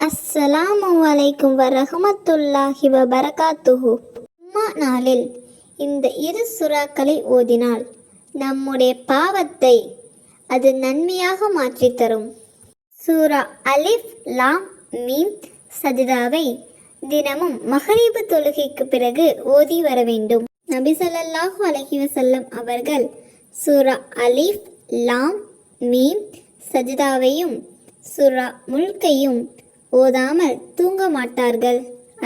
அஸ்ஸலாமு அலைக்கும் வரஹமத்துல்லாஹி வபரகாத்துஹு. உம்மா நாளில் இந்த இரு சுறாக்களை ஓதினால் நம்முடைய பாவத்தை அது நன்மையாக மாற்றித் தரும். சூரா அலிஃப் லாம் மீம் சஜிதாவை தினமும் மகரீபு தொழுகைக்கு பிறகு ஓதி வர வேண்டும். நபி ஸல்லல்லாஹு அலஹி வசல்லம் அவர்கள் சூரா அலிஃப் லாம் மீம் சஜிதாவையும் சூரா முல்கையும் ஓதாமல் தூங்க மாட்டார்கள்.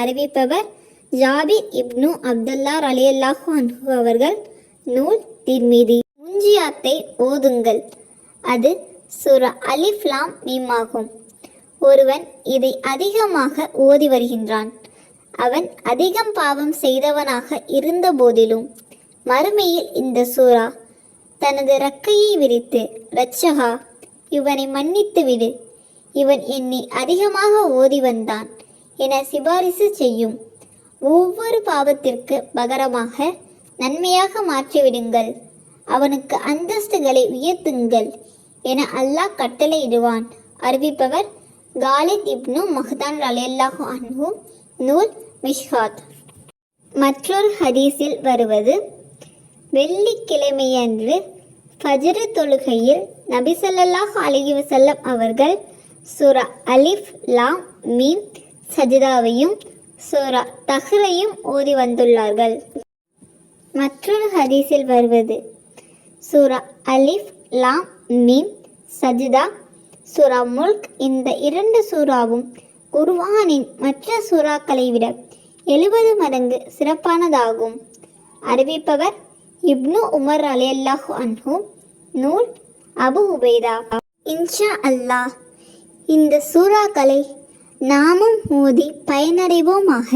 அறிவிப்பவர் ஜாபிர் இப்னு அப்துல்லா அலியல்லாஹு அன்ஹு அவர்கள் நூல் திர்மீதி. முஞ்சியாத்தை ஓதுங்கள். அது சூரா அலிஃப்லாம் மீமாகும் ஆகும். ஒருவன் இதை அதிகமாக ஓதி வருகின்றான். அவன் அதிகம் பாவம் செய்தவனாக இருந்த போதிலும் மறுமையில் இந்த சூரா தனது ரக்கையை விரித்து ரட்சகா இவனை மன்னித்து விடு இவன் என்னை அதிகமாக ஓதி வந்தான் என சிபாரிசு செய்யும். ஒவ்வொரு பாவத்திற்கு பகரமாக நன்மையாக மாற்றிவிடுங்கள். அவனுக்கு அந்தஸ்துகளை உயர்த்துங்கள் என அல்லாஹ் கட்டளையிடுவான் அறிவிப்பவர் காலித் இப்னு மஹ்தான் அலையல்லாஹு அன்ஹு நூல் மிஷ்ஹாத் மற்றொரு ஹதீஸில் வருவது வெள்ளிக்கிழமையன்று ஃபஜ்ரு தொழுகையில் நபிசல்லாஹ் அலிவசல்லம் அவர்கள் சூரா அலிஃப் லாம் மீம் சஜிதாவையும் சூரா தஹ்ரையும் ஓதி வந்துள்ளார்கள். மற்றொரு ஹதீஸில் வருவது சூரா அலிஃப் லாம் மீம் சஜிதா சூரா முல்க் இந்த இரண்டு சூறாவும் குர்வானின் மற்ற சூறாக்களை விட எழுபது மடங்கு சிறப்பானதாகும். அறிவிப்பவர் இப்னு உமர் அலியல்லாஹு அன்ஹு நூல் அபு உபைதா. இன்ஷா அல்லாஹ் இந்த சூறாக்களை நாமும் மோதி பயனடைவோமாக.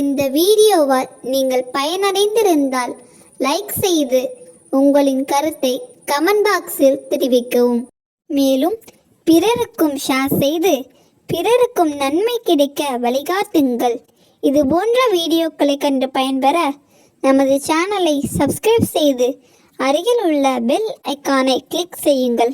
இந்த வீடியோவால் நீங்கள் பயனடைந்திருந்தால் லைக் செய்து உங்களின் கருத்தை கமெண்ட் பாக்ஸில் தெரிவிக்கவும். மேலும் பிறருக்கும் ஷேர் செய்து பிறருக்கும் நன்மை கிடைக்க வழிகாட்டுங்கள். இது போன்ற வீடியோக்களை கண்டு பயன்பெற நமது சேனலை சப்ஸ்கிரைப் செய்து அருகில் உள்ள பெல் ஐக்கானை கிளிக் செய்யுங்கள்.